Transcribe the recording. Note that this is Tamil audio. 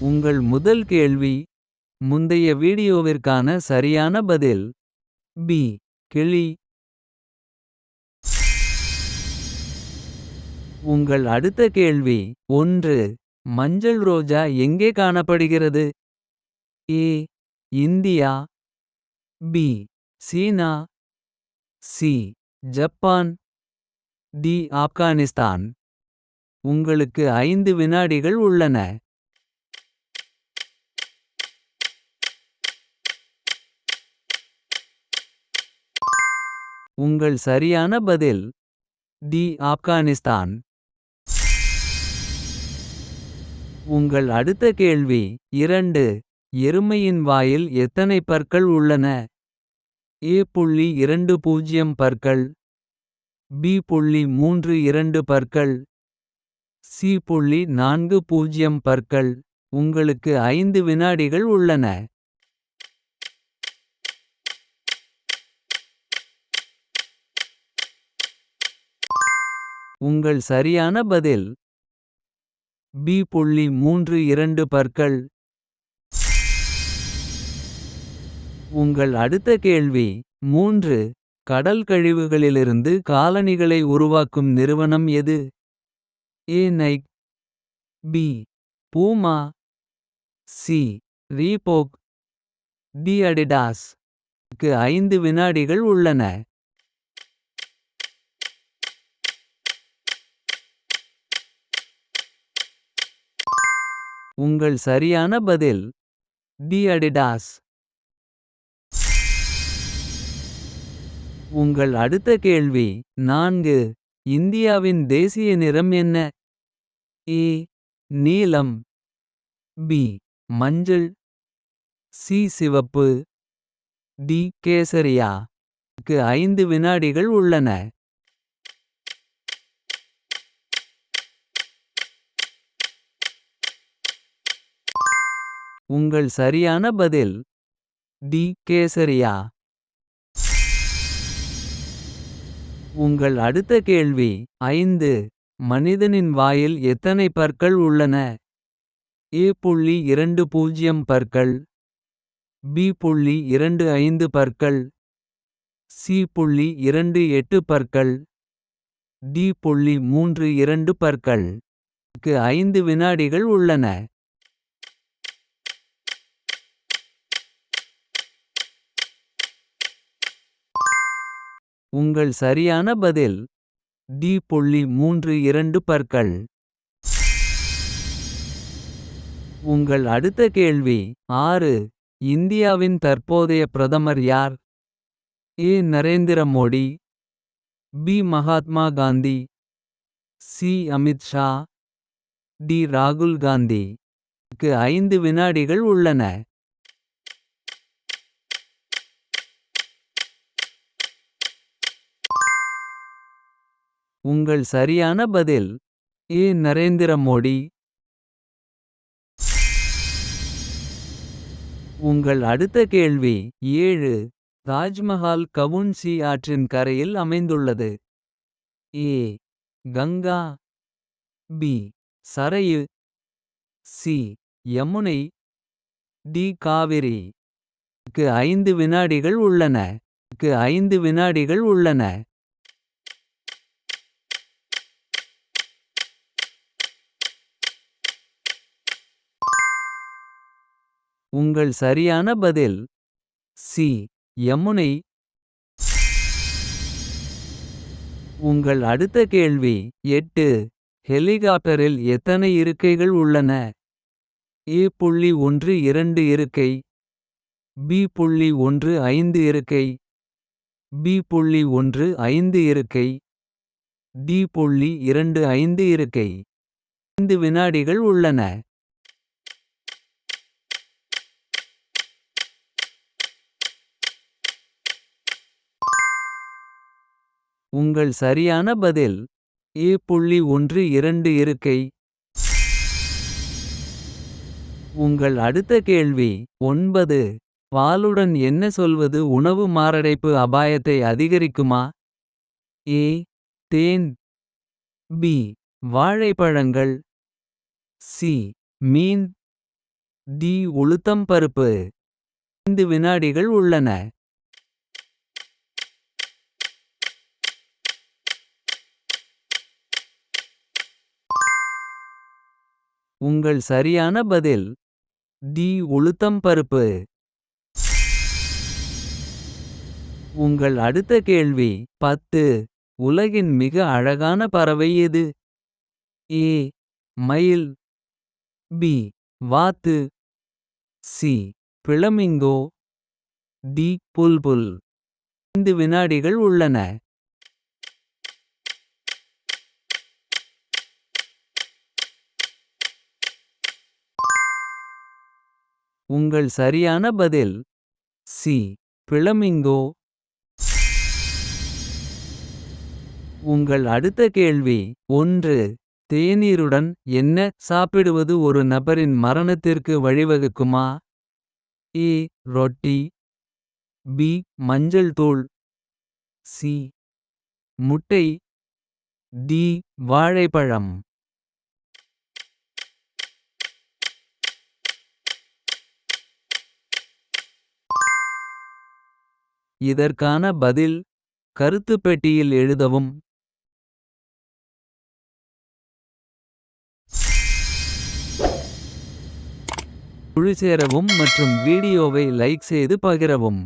உங்கள் முதல் கேள்வி முந்தைய வீடியோவிற்கான சரியான பதில் பி கிளி. உங்கள் அடுத்த கேள்வி ஒன்று மஞ்சள் ரோஜா எங்கே காணப்படுகிறது? A India. B China. C Japan. D Afghanistan. உங்களுக்கு ஐந்து வினாடிகள் உள்ளன. உங்கள் சரியான பதில் டி ஆப்கானிஸ்தான். உங்கள் அடுத்த கேள்வி இரண்டு எருமையின் வாயில் எத்தனை பற்கள் உள்ளன? ஏ புள்ளி இரண்டு பூஜ்ஜியம் பற்கள். பி புள்ளி மூன்று இரண்டு பற்கள். சி புள்ளி நான்கு பூஜ்ஜியம் பற்கள். உங்களுக்கு ஐந்து வினாடிகள் உள்ளன. உங்கள் சரியான பதில். பி புள்ளி மூன்று இரண்டு பற்கள். உங்கள் அடுத்த கேள்வி மூன்று கடல் கழிவுகளிலிருந்து காலணிகளை உருவாக்கும் நிறுவனம் எது? A Nike. B Puma. C Reebok. D Adidas. க்கு ஐந்து வினாடிகள் உள்ளன. உங்கள் சரியான பதில் டி அடிடாஸ். உங்கள் அடுத்த கேள்வி நான்கு இந்தியாவின் தேசிய நிறம் என்ன? ஏ நீலம். பி மஞ்சள். சி சிவப்பு. டி கேசரியா. க்கு ஐந்து வினாடிகள் உள்ளன. உங்கள் சரியான பதில் டி. கேசரியா? உங்கள் அடுத்த கேள்வி ஐந்து. மனிதனின் வாயில் எத்தனை பற்கள் உள்ளன? ஏ புள்ளி இரண்டு பூஜ்ஜியம் பற்கள். பி புள்ளி இரண்டு ஐந்து பற்கள். சி புள்ளி இரண்டு எட்டு பற்கள். டி புள்ளி மூன்று இரண்டு பற்கள். க்கு ஐந்து வினாடிகள் உள்ளன. உங்கள் சரியான பதில் டி புள்ளி மூன்று இரண்டு பற்கள். உங்கள் அடுத்த கேள்வி ஆறு. இந்தியாவின் தற்போதைய பிரதமர் யார்? A. Narendra Modi. B. Mahatma Gandhi. C. Amit Shah. D. ராகுல் காந்தி. க்கு ஐந்து வினாடிகள் உள்ளன. உங்கள் சரியான பதில் ஏ நரேந்திர மோடி. உங்கள் அடுத்த கேள்வி ஏழு. தாஜ்மஹால் கவுன்சி ஆற்றின் கரையில் அமைந்துள்ளது. A. Ganga. B. Sarayu. C. Yamuna. D. Kaveri. க்கு ஐந்து வினாடிகள் உள்ளன. க்கு ஐந்து வினாடிகள் உள்ளன. உங்கள் சரியான பதில் சி. யமுனை. உங்கள் அடுத்த கேள்வி எட்டு. ஹெலிகாப்டரில் எத்தனை இருக்கைகள் உள்ளன? ஏ புள்ளி ஒன்று இரண்டு இருக்கை. பி புள்ளி ஒன்று ஐந்து இருக்கை. பி புள்ளி ஒன்று ஐந்து இருக்கை. டி புள்ளி இரண்டு ஐந்து இருக்கை. ஐந்து வினாடிகள் உள்ளன. உங்கள் சரியான பதில் ஏ புள்ளி ஒன்று இரண்டு இருக்கை. உங்கள் அடுத்த கேள்வி ஒன்பது. பாலுடன் என்ன சொல்வது உணவு மாரடைப்பு அபாயத்தை அதிகரிக்குமா? ஏ. தேன். பி. வாழைப்பழங்கள். சி. மீன். டி. உளுத்தம் பருப்பு. ஐந்து வினாடிகள் உள்ளன. உங்கள் சரியான பதில் டி உளுத்தம் பருப்பு. உங்கள் அடுத்த கேள்வி பத்து. உலகின் மிக அழகான பறவை எது? ஏ. மயில். பி. வாத்து. சி. பிளமிங்கோ. டி. புல்புல். ஐந்து வினாடிகள் உள்ளன. உங்கள் சரியான பதில் சி. பிளமிங்கோ. உங்கள் அடுத்த கேள்வி ஒன்று. தேநீருடன் என்ன சாப்பிடுவது ஒரு நபரின் மரணத்திற்கு வழிவகுக்குமா? ஏ. ரொட்டி. பி. மஞ்சள் தூள். சி. முட்டை. டி. வாழைப்பழம். இதற்கான பதில் கருத்து பெட்டியில் எழுதவும். குழுசேரவும் மற்றும் வீடியோவை லைக் செய்து பகிரவும்.